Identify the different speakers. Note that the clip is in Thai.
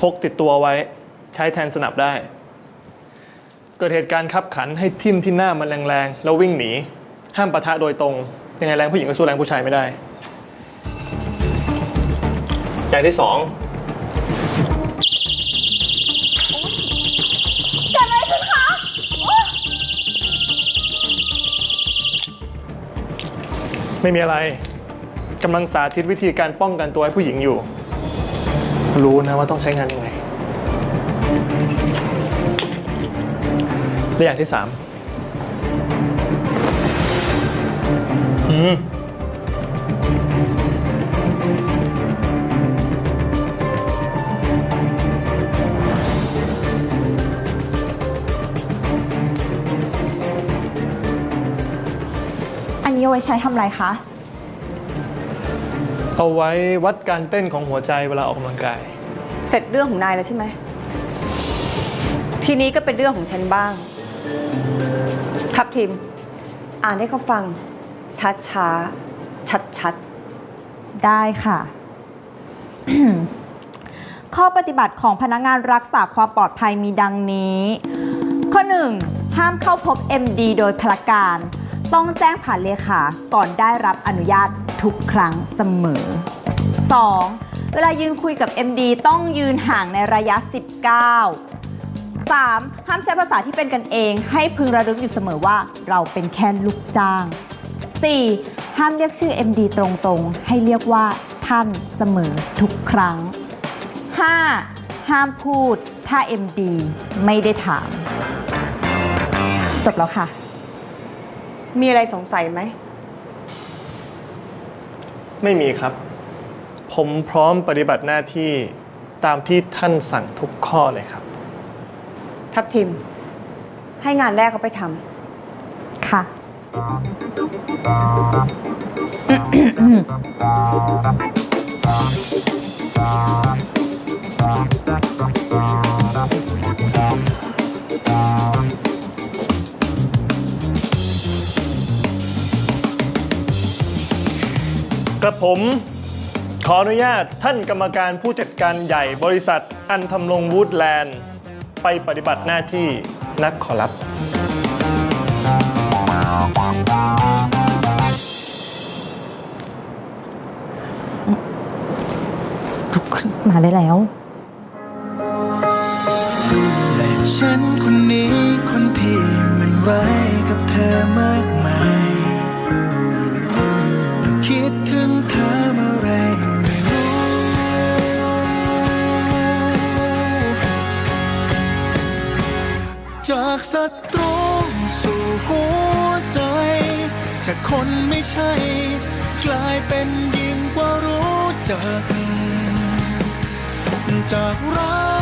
Speaker 1: พกติดตัวไว้ใช้แทนสนับได้ เกิดเหตุการณ์ขับขันให้ทิ่มที่หน้ามันแรงๆ แล้ววิ่งหนี ห้ามปะทะโดยตรงยังไงแรงผู้หญิงก็สู้แรงผู้ชายไม่ได้ อย่างที่สอง
Speaker 2: เกิดอะไรขึ้นคะโอ๊ย
Speaker 1: ไม่มีอะไรกำลังสาธิตวิธีการป้องกันตัวให้ผู้หญิงอยู่ รู้นะว่าต้องใช้งานยังไงและอย่างที่สามอืม
Speaker 2: อันนี้เอาไว้ใช้ทำอะไรคะ
Speaker 1: เอาไว้วัดการเต้นของหัวใจเวลาออกกำลังกาย
Speaker 3: เสร็จเรื่องของนายแล้วใช่ไหม ทีนี้ก็เป็นเรื่องของฉันบ้าง ทับทิม อ่านให้เขาฟัง ช้าช้าชัดชัด
Speaker 2: ได้ค่ะ ข้อปฏิบัติของพนักงานรักษาความปลอดภัยมีดังนี้ ข้อ 1. ห้ามเข้าพบ MD โดยพลการ ต้องแจ้งผ่านเลขาก่อนได้รับอนุญาตทุกครั้งเสมอ 2. เวลายืนคุยกับ MD ต้องยืนห่างในระยะ 19 3. ห้ามใช้ภาษาที่เป็นกันเอง ให้พึงระลึกอยู่เสมอว่าเราเป็นแค่ลูกจ้าง 4. ห้ามเรียกชื่อ MD ตรงๆ ให้เรียกว่าท่านเสมอทุกครั้ง 5. ห้ามพูดถ้า MD ไม่ได้ถาม จบแล้วค่ะ
Speaker 3: มีอะไรสงสัยไหม
Speaker 1: ไม่มีครับ ผมพร้อมปฏิบัติหน้าที่ตามที่ท่านสั่งทุกข้อเลยครับ
Speaker 3: ทับทิม ให้งานแรกเขาไปท
Speaker 2: ค่ะ
Speaker 1: กระผม ขออนุญาตท่านกรรมการผู้จัดการใหญ่บริษัทอันทำลงวูดแลนด์ ไปปฏิบัติหน้าที่นักขอรับ
Speaker 2: ทุกมาได้แล้ว
Speaker 4: และฉันคนนี้คนที่มันร้ายกับเธอมาก จากศัตรงสู่หัวใจ จากคนไม่ใช่ กลายเป็นยิ่งกว่ารู้จักจากรัก